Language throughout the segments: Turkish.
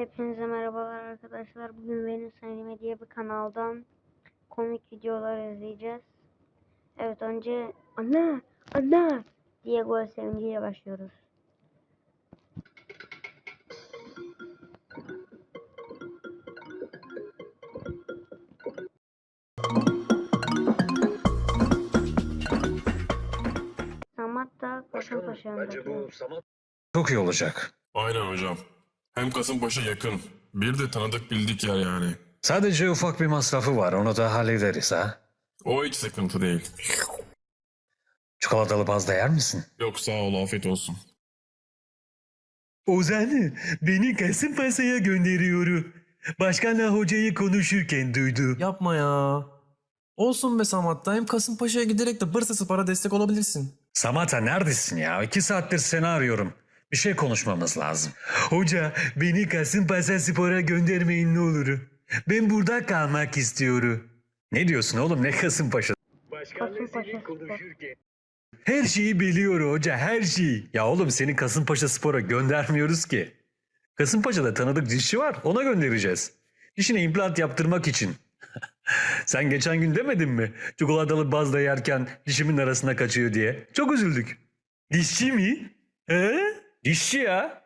Hepinize merhabalar arkadaşlar. Bugün Venüs Anime diye bir kanaldan komik videolar izleyeceğiz. Evet önce anne anne diye gol sevinciyle başlıyoruz. Samat da Kasımpaşa'nın Çok iyi olacak. Aynen hocam. Hem Kasımpaşa yakın. Bir de tanıdık bildik yer yani. Sadece ufak bir masrafı var. Onu da hallederiz ha. O hiç sıkıntı değil. Çikolatalı pasta yer misin? Yok sağ ol afiyet olsun. Ozan beni Kasımpaşa'ya gönderiyor. Başkanla hocayı konuşurken duydu. Yapma ya. Olsun be Samat'ta hem Kasımpaşa'ya giderek de Bursa Spor'a destek olabilirsin. Samata neredesin ya? İki saattir seni arıyorum. Bir şey konuşmamız lazım. Hoca beni Kasımpaşa Spor'a göndermeyin ne olur. Ben burada kalmak istiyorum. Ne diyorsun oğlum ne Kasımpaşa? Kasımpaşa Spor. Her şeyi biliyor hoca her şeyi. Ya oğlum seni Kasımpaşa Spor'a göndermiyoruz ki. Kasımpaşa'da tanıdık dişçi var ona göndereceğiz. Dişine implant yaptırmak için. Sen geçen gün demedin mi? Çikolatalı bazda yerken dişimin arasına kaçıyor diye. Çok üzüldük. Dişçi mi? He? Dişçi ya.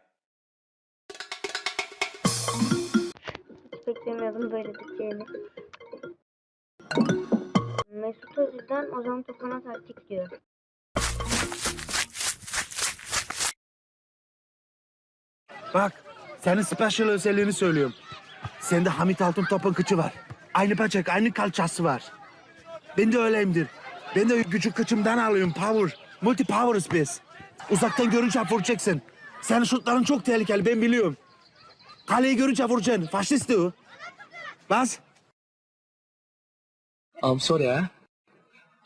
Hiç beklemiyordum böyle diyeceğini. Mesut Özil'den Ozan Tufan'a taktik diyor. Bak senin special özelliğini söylüyorum. Sende Hamit Altın Top'un kıçı var. Aynı bacak, aynı kalçası var. Ben de öyleyimdir. Ben de gücü kıçımdan alıyorum. Power. Multi power'ız biz. Uzaktan görünce vuracaksın. Senin şutların çok tehlikeli ben biliyorum. Kaleyi görünce vuracaksın. Faşist o. Bas. I'm sorry, eh?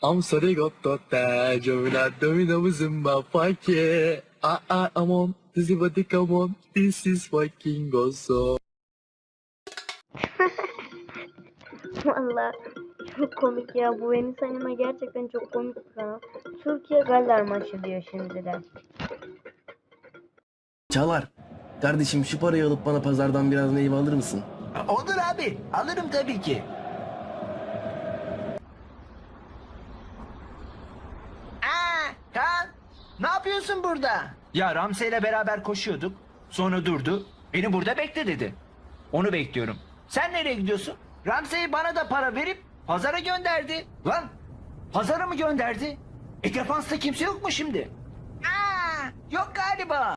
I'm sorry, got to that. Jovina, domina, zumba, fuck yeah. I, I, I'm on. This is what they come on. This is fucking awesome. Valla çok komik ya. Bu Venüs Anime gerçekten çok komik bir kanal. Türkiye Galler maçı diyor şimdi de. Çalar. Kardeşim şu parayı alıp bana pazardan biraz meyve alır mısın? Olur abi. Alırım tabii ki. Aa, Kaan. Ne yapıyorsun burada? Ya Ramsey ile beraber koşuyorduk. Sonra durdu. Beni burada bekle dedi. Onu bekliyorum. Sen nereye gidiyorsun? Ramsey bana da para verip pazara gönderdi. Lan pazara mı gönderdi? E defansta kimse yok mu şimdi? Aa, yok galiba.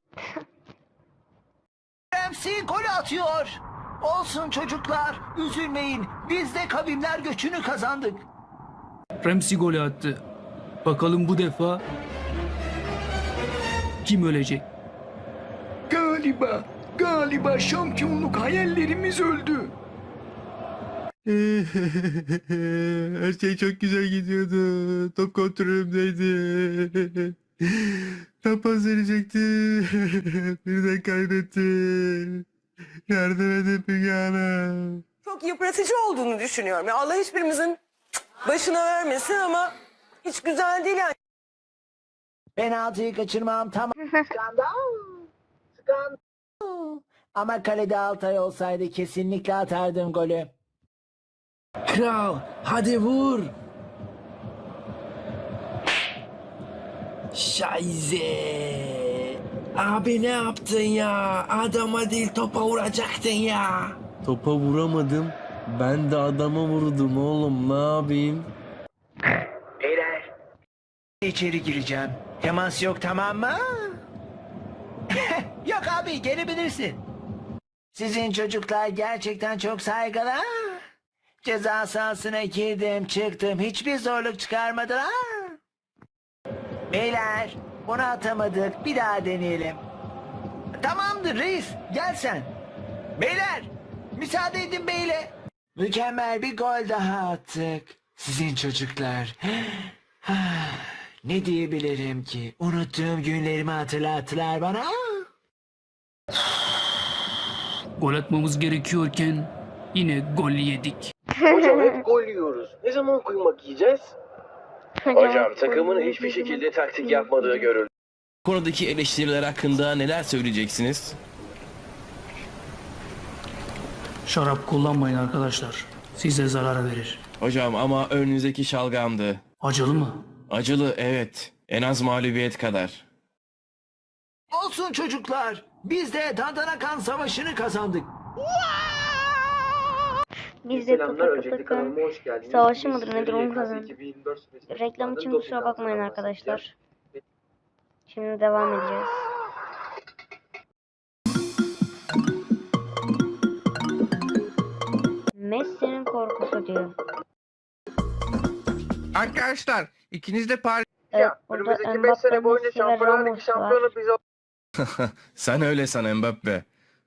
Ramsey gol atıyor. Olsun çocuklar, üzülmeyin. Biz de kavimler göçünü kazandık. Ramsey golü attı. Bakalım bu defa kim ölecek? Galiba, galiba şampiyonluk hayallerimiz öldü. Her şey çok güzel gidiyordu. Top kontrolümdeydi. Top pas verecekti. Birden kaybetti. Yardım edin Müge Hanım. çok yıpratıcı olduğunu düşünüyorum. Ya Allah hiçbirimizin başına vermesin ama hiç güzel değil yani. Penaltıyı kaçırmam tamam. Skandal. Skandal. Ama kalede Altay olsaydı kesinlikle atardım golü. Kral, hadi vur. Şayze. Abi ne yaptın ya? Adama değil topa vuracaktın ya. Topa vuramadım. Ben de adama vurdum oğlum ne yapayım? Beyler. İçeri gireceğim. Temas yok tamam mı? yok abi gelebilirsin. Sizin çocuklar gerçekten çok saygılı. ha? Ceza sahasına girdim çıktım hiçbir zorluk çıkarmadılar. Beyler bunu atamadık bir daha deneyelim. Tamamdır reis gel sen. Beyler müsaade edin beyle. Mükemmel bir gol daha attık. Sizin çocuklar. ne diyebilirim ki? Unuttuğum günlerimi hatırlattılar bana. Gol atmamız gerekiyorken yine gol yedik. Hocam hep gol yiyoruz. Ne zaman kuymak yiyeceğiz? Hocam takımın hiçbir şekilde taktik yapmadığı görüldü. Konudaki eleştiriler hakkında neler söyleyeceksiniz? Şarap kullanmayın arkadaşlar. Size zarar verir. Hocam ama önünüzdeki şalgamdı. Acılı mı? Acılı evet. En az mağlubiyet kadar. Olsun çocuklar. Biz de Tantanakan Savaşı'nı kazandık. Biz de tıkı tıkı tıkı savaşı mıdır nedir onu kazandık. Reklam için kusura bakmayın arkadaşlar. Şimdi devam edeceğiz. Messi'nin korkusu diyor. Arkadaşlar ikiniz de Paris... Evet, burada Mbappe, Messi ve Ramos var. Sen öyle san Mbappe.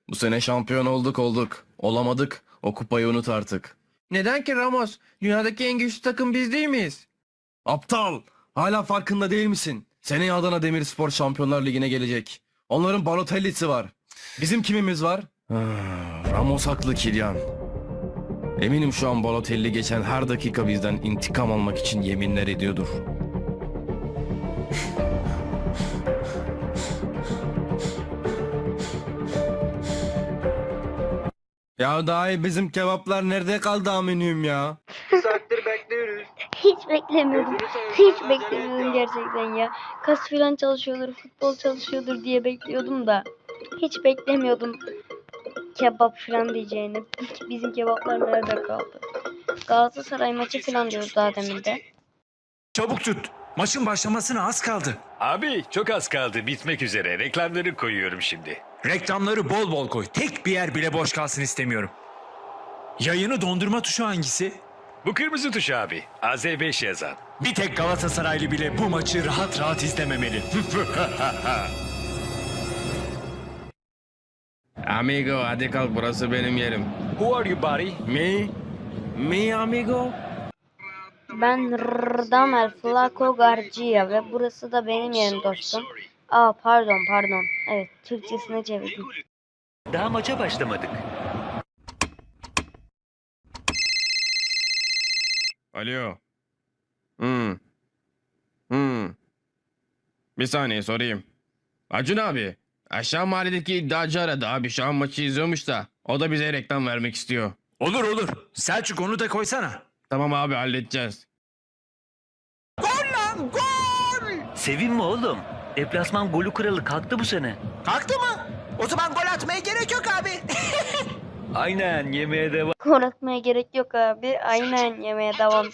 Bu sene şampiyon olduk olduk. Olamadık. O kupayı unut artık. Neden ki Ramos? Dünyadaki en güçlü takım biz değil miyiz? Aptal! Hala farkında değil misin? Seneye Adana Demirspor Şampiyonlar Ligi'ne gelecek. Onların Balotelli'si var. Bizim kimimiz var? Ah, Ramos haklı Kylian. Eminim şu an Balotelli geçen her dakika bizden intikam almak için yeminler ediyordur. Ya dahi bizim kebaplar nerede kaldı aminim ya? Hiç beklemiyordum. Hiç beklemiyordum gerçekten ya. Kas filan çalışıyordur, futbol çalışıyordur diye bekliyordum da. Hiç beklemiyordum kebap filan diyeceğini. Bizim kebaplar nerede kaldı? Galatasaray maçı filan diyoruz daha demin de. Çabuk tut. Maçın başlamasına az kaldı. Abi çok az kaldı bitmek üzere. Reklamları koyuyorum şimdi. Reklamları bol bol koy. Tek bir yer bile boş kalsın istemiyorum. Yayını dondurma tuşu hangisi? Bu kırmızı tuş abi. AZ5 yazan. Bir tek Galatasaraylı bile bu maçı rahat rahat izlememeli. Amigo hadi kalk burası benim yerim. Who are you buddy? Me? Me amigo? Ben Radamel Flaco Garcia ve burası da benim yerim dostum. Aa pardon pardon. Evet Türkçesine çevirdim. Daha maça başlamadık. Alo. Hmm. Hmm. Bir saniye sorayım. Acun abi. Aşağı mahalledeki iddiacı aradı abi. Şu an maçı izliyormuş da. O da bize reklam vermek istiyor. olur olur. Selçuk onu da koysana. Tamam abi halledeceğiz. Sevinme oğlum. Deplasman golü kralı kalktı bu sene. Kalktı mı? O zaman gol atmaya gerek yok abi. Aynen yemeğe devam. Gol atmaya gerek yok abi. Aynen yemeye devam.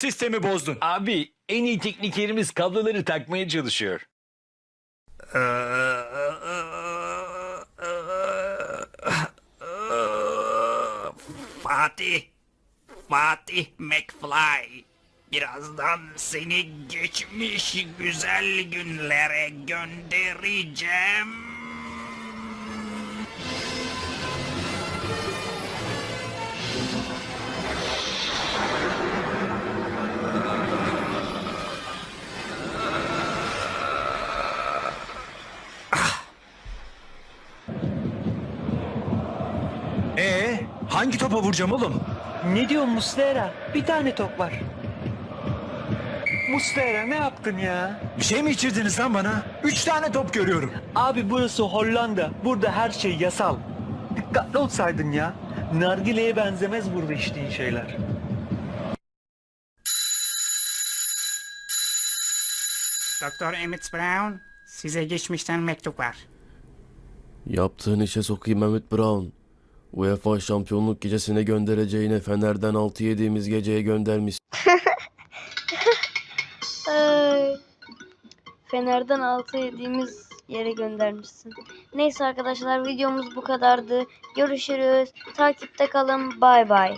Sistemi bozdun. Abi en iyi teknikerimiz kabloları takmaya çalışıyor. Fatih, Fatih McFly. Birazdan seni geçmiş güzel günlere göndereceğim. Ee, hangi topa vuracağım oğlum? Ne diyorsun Muslera? Bir tane top var. Muslera ne yaptın ya? Bir şey mi içirdiniz lan bana? Üç tane top görüyorum. Abi burası Hollanda. Burada her şey yasal. Dikkatli olsaydın ya. Nargile'ye benzemez burada içtiğin şeyler. Doktor Emmett Brown, size geçmişten mektup var. Yaptığın işe sokayım Mehmet Brown. UEFA şampiyonluk gecesine göndereceğine Fener'den 6 yediğimiz geceye göndermiş. Fener'den 6 yediğimiz yere göndermişsin. Neyse arkadaşlar videomuz bu kadardı. Görüşürüz. Takipte kalın. Bay bay.